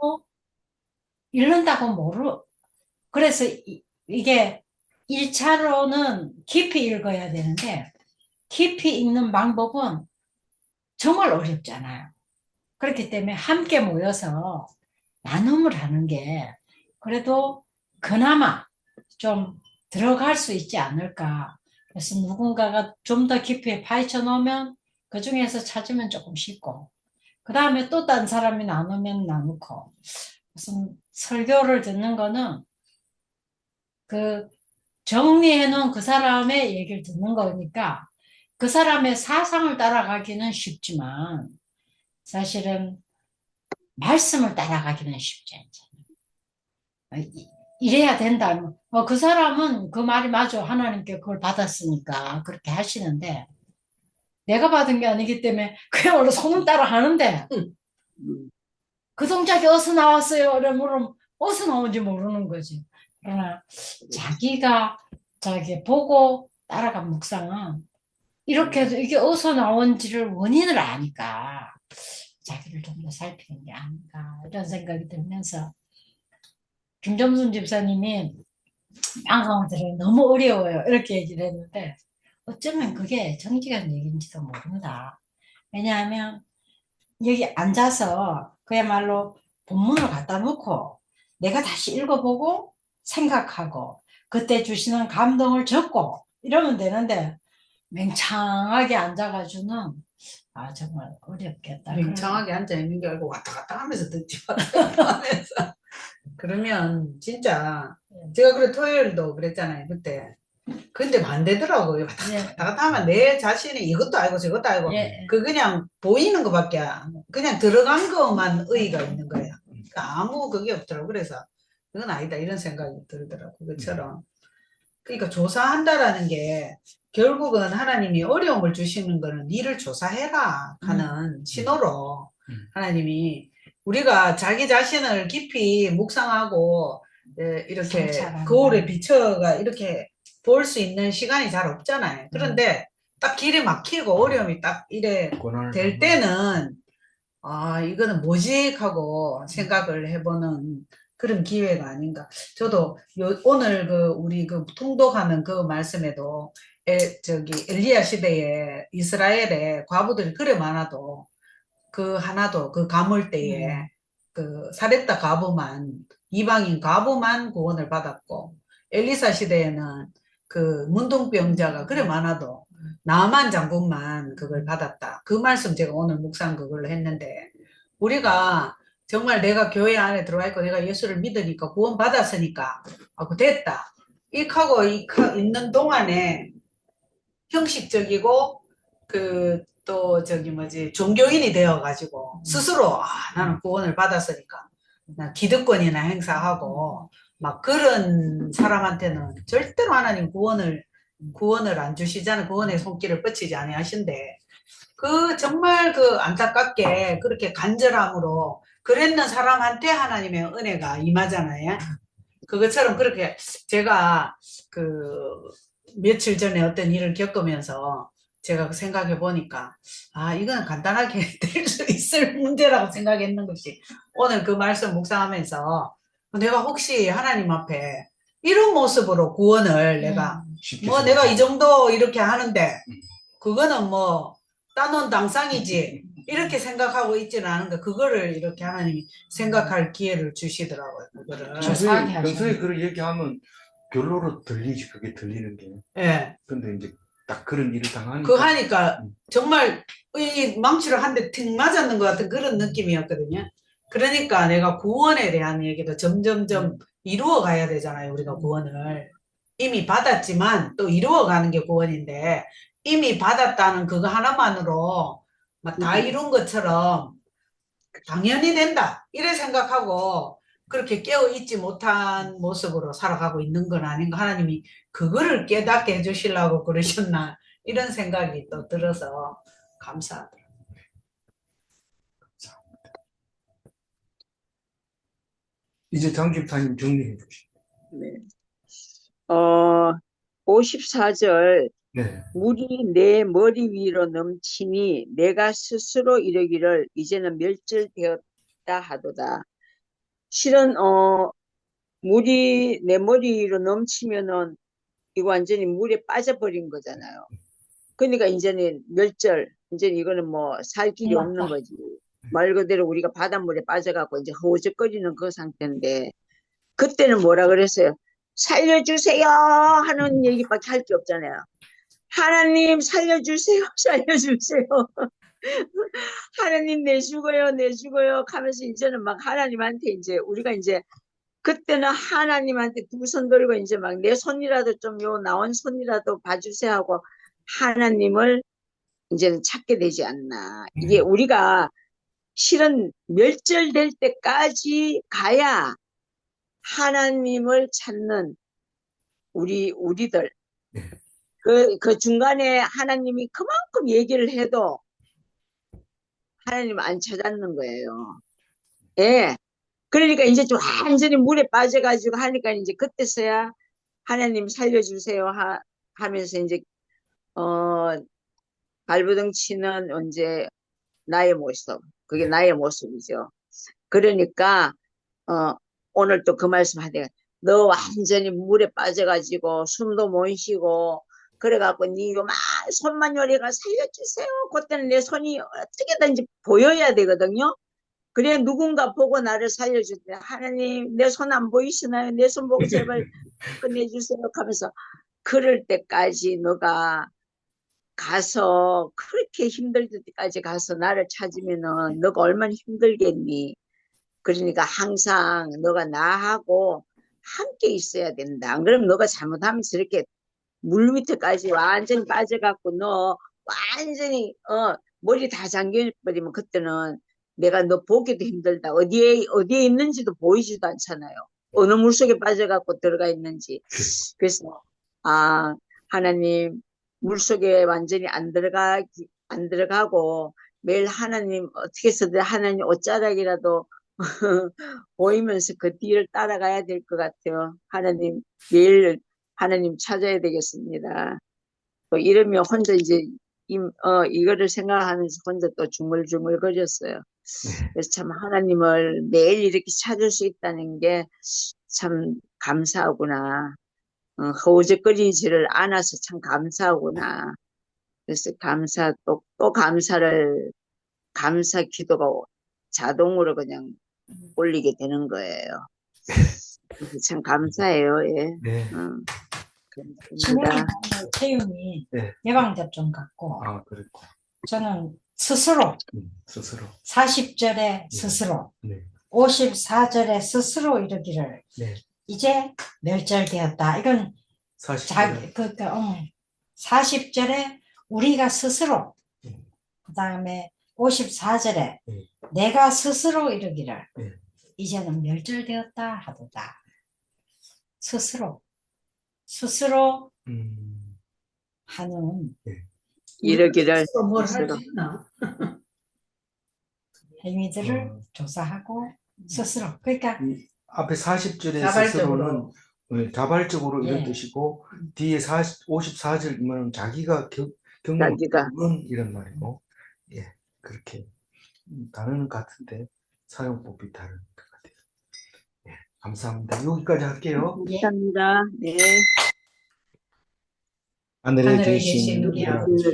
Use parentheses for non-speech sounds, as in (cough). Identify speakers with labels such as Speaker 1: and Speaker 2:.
Speaker 1: 또 읽는다고 모르, 그래서 이, 이게 1차로는 깊이 읽어야 되는데, 깊이 읽는 방법은 정말 어렵잖아요. 그렇기 때문에 함께 모여서 나눔을 하는 게 그래도 그나마 좀 들어갈 수 있지 않을까. 그래서 누군가가 좀 더 깊이 파헤쳐 놓으면 그 중에서 찾으면 조금 쉽고, 그 다음에 또 딴 사람이 나누면 나누고, 무슨 설교를 듣는 거는 그 정리해 놓은 그 사람의 얘기를 듣는 거니까 그 사람의 사상을 따라가기는 쉽지만 사실은 말씀을 따라가기는 쉽지 않잖아요. 이- 이래야 된다. 뭐그 사람은 그 말이 맞아. 하나님께 그걸 받았으니까 그렇게 하시는데 내가 받은 게 아니기 때문에 그야말로 손을 따라 하는데
Speaker 2: 음.
Speaker 1: 그 동작이 어디서 나왔어요? 이러면 어디서 나온지 모르는 거지. 그러나 자기가 자기 보고 따라간 묵상은 이렇게 해도 이게 어디서 나온지를 원인을 아니까 자기를 좀 더 살피는 게 아닌가 이런 생각이 들면서 김점순 집사님이 방송을 들으면 너무 어려워요 이렇게 얘기를 했는데 어쩌면 그게 정직한 얘기인지도 모른다 왜냐하면 여기 앉아서 그야말로 본문을 갖다 놓고 내가 다시 읽어보고 생각하고 그때 주시는 감동을 적고 이러면 되는데 맹창하게 앉아가지고는 아 정말 어렵겠다.
Speaker 2: 맹창하게 앉아 있는 게 아니고 왔다 갔다 하면서 듣지 왔다 갔다 하면서 그러면 진짜
Speaker 1: 예.
Speaker 2: 제가 그래 토요일도 그랬잖아요 그때 근데 반대더라고요 왔다
Speaker 1: 예.
Speaker 2: 갔다 갔다 하면 내 자신이 이것도 알고 저것도 알고
Speaker 1: 예.
Speaker 2: 그 그냥 보이는 것밖에 안- 그냥 들어간 것만 의의가 있는 거야 그러니까 아무 그게 없더라고. 그래서 그건 아니다. 이런 생각이 들더라고 그처럼. 그러니까 조사한다라는 게 결국은 하나님이 어려움을 주시는 거는 니를 조사해라 하는 신호로
Speaker 3: 음.
Speaker 2: 하나님이 우리가 자기 자신을 깊이 묵상하고 예, 이렇게. 거울에 비춰가 이렇게 볼 수 있는 시간이 잘 없잖아요. 그런데 딱 길이 막히고 어려움이 딱 이래 될 때는 아 이거는 뭐지 하고 생각을 해보는 그런 기회가 아닌가. 저도 요, 오늘 그 우리 그 통독하는 그 말씀에도 에, 저기 엘리야 시대에 이스라엘에 과부들이 그래 많아도 그 하나도 그 가물 때에
Speaker 1: 음.
Speaker 2: 그 사렙다 과부만 이방인 과부만 구원을 받았고 엘리사 시대에는 그 문둥병자가 그래 많아도 나만 장군만 그걸 받았다. 그 말씀 제가 오늘 묵상 그걸로 했는데 우리가 정말 내가 교회 안에 들어와 있고 내가 예수를 믿으니까 구원 받았으니까 하고 됐다. 이하고 있는 동안에 형식적이고 그 또 저기 뭐지 종교인이 되어 가지고 스스로 아 나는 구원을 받았으니까 나 기득권이나 행사하고 막 그런 사람한테는 절대로 하나님 구원을 구원을 안 주시잖아요. 구원의 손길을 뻗치지 아니하신데 그 정말 그 안타깝게 그렇게 간절함으로 그랬는 사람한테 하나님의 은혜가 임하잖아요. 그것처럼 그렇게 제가 그 며칠 전에 어떤 일을 겪으면서 제가 생각해 보니까 아 이건 간단하게 (laughs) 될 수 있을 문제라고 생각했는 것이 오늘 그 말씀 묵상하면서 내가 혹시 하나님 앞에 이런 모습으로 구원을 내가
Speaker 3: 쉽게
Speaker 2: 뭐. 내가 이 정도 이렇게 하는데
Speaker 3: 음.
Speaker 2: 그거는 뭐 따놓은 당상이지 이렇게 생각하고 있지는 않은데 그거를 이렇게 하나님이 생각할 기회를 주시더라고요 그거를
Speaker 1: 조사하게
Speaker 3: 평소에, 그런 얘기하면 결로로 들리지 그게 들리는 게
Speaker 2: 예.
Speaker 3: 근데 이제 딱 그런 일을 당하니까
Speaker 2: 그거 하니까
Speaker 3: 음.
Speaker 2: 정말 이 망치를 한대틱 맞았는 것 같은 그런 느낌이었거든요. 그러니까 내가 구원에 대한 얘기도 점점점 이루어 가야 되잖아요. 우리가 구원을. 이미 받았지만 또 이루어 가는 게 구원인데 이미 받았다는 그거 하나만으로 막 다 이룬 것처럼 당연히 된다. 이래 생각하고 그렇게 깨어 있지 못한 모습으로 살아가고 있는 건 아닌가. 하나님이 그거를 깨닫게 해주시려고 그러셨나. 이런 생각이 또 들어서 감사하더라고요.
Speaker 3: 이제 장 집사님 정리해 주시죠.
Speaker 4: 네. 어, 54절
Speaker 3: 네.
Speaker 4: 물이 내 머리 위로 넘치니 내가 스스로 이르기를 이제는 멸절되었다 하도다. 실은 어 물이 내 머리로 넘치면은 이거 완전히 물에 빠져버린 거잖아요. 그러니까 이제는 멸절, 이제 이거는 뭐 살 길이. 없는 거지. 말 그대로 우리가 바닷물에 빠져갖고 이제 허우적거리는 그 상태인데 그때는 뭐라 그랬어요? 살려주세요 하는 얘기밖에 할 게 없잖아요. 하나님 살려주세요, (laughs) 살려주세요. (laughs) 하나님 내 죽어요, 내 죽어요 하면서 이제는 막 하나님한테 이제 우리가 이제 그때는 하나님한테 두 손 들고 이제 막 내 손이라도 좀 요 나온 손이라도 봐주세요 하고 하나님을 이제는 찾게 되지 않나. 이게 우리가 실은 멸절될 때까지 가야 하나님을 찾는 우리 우리들
Speaker 3: 네.
Speaker 4: 그, 그 중간에 하나님이 그만큼 얘기를 해도 하나님 안 찾았는 거예요. 예. 그러니까 이제 좀 완전히 물에 빠져가지고 하니까 이제 그때서야 하나님 살려주세요 하, 하면서 이제 어 발버둥 치는 이제 나의 모습 그게 나의 모습이죠. 그러니까 어 오늘 또 그 말씀 하대요. 너 완전히 물에 빠져가지고 숨도 못 쉬고 그래갖고 니 요만 손만 요리가 살려주세요. 그때는 내 손이 어떻게든지 보여야 되거든요. 그래 누군가 보고 나를 살려줄 때 하나님 내 손 안 보이시나요? 내 손 보고 제발 (laughs) 끝내주세요 하면서 그럴 때까지 너가 가서 그렇게 힘들 때까지 가서 나를 찾으면은 너가 얼마나 힘들겠니? 그러니까 항상 너가 나하고 함께 있어야 된다. 안 그러면 너가 잘못하면 저렇게 물 밑에까지 완전히 빠져갖고 너 완전히 어 머리 다 잠겨버리면 그때는 내가 너 보기도 힘들다. 어디에 어디에 있는지도 보이지도 않잖아요. 어느 물속에 빠져갖고 들어가 있는지. 그래서 아 하나님 물속에 완전히 안 들어가 안 들어가고 매일 하나님 어떻게 해서든 하나님 옷자락이라도 (laughs) 보이면서 그 뒤를 따라가야 될 것 같아요. 하나님 매일 하나님 찾아야 되겠습니다. 또 이러면 혼자 이제 이, 어, 이거를 생각하면서 혼자 또 중얼중얼 거렸어요. 그래서 참 하나님을 매일 이렇게 찾을 수 있다는 게 참 감사하구나. 어, 허우적거리지를 않아서 참 감사하구나. 그래서 감사, 또, 또 감사를, 감사 기도가 자동으로 그냥 올리게 되는 거예요. 그래서 참 감사해요, 예.
Speaker 3: 네.
Speaker 4: 음,
Speaker 1: 신영이
Speaker 4: 감사합니다.
Speaker 1: 체육이
Speaker 3: 네.
Speaker 1: 예방접종 같고
Speaker 3: 아, 그랬고.
Speaker 1: 저는 스스로
Speaker 3: 음, 스스로.
Speaker 1: 40절에 스스로
Speaker 3: 네.
Speaker 1: 54절에 스스로 이르기를
Speaker 3: 네.
Speaker 1: 이제 멸절되었다. 이건
Speaker 3: 40.
Speaker 1: 자기 그, 그 음, 40절에 우리가 스스로
Speaker 3: 음.
Speaker 1: 그다음에 54절에
Speaker 3: 음.
Speaker 1: 내가 스스로 이르기를
Speaker 3: 음.
Speaker 1: 이제는 멸절되었다 하도다. 스스로 스스로
Speaker 3: 음,
Speaker 1: 하는
Speaker 4: 이러기를
Speaker 2: 뭘할
Speaker 4: 스스로. (laughs)
Speaker 1: 행위들을
Speaker 3: 어.
Speaker 1: 조사하고 스스로 그러니까
Speaker 3: 이 앞에 40절의
Speaker 2: 자발적으로.
Speaker 3: 스스로는 어, 자발적으로 이런
Speaker 1: 예.
Speaker 3: 뜻이고 뒤에 40, 54절 이면 자기가 겨, 경험을
Speaker 4: 자기가.
Speaker 3: 겪은 이런 말이고 예 그렇게 음, 단어는 같은데 사용법이 다른 것 같아요. 예 감사합니다. 여기까지 할게요.
Speaker 1: 예.
Speaker 4: 감사합니다. 네.
Speaker 3: 하늘에 계신
Speaker 4: 우리 아버지.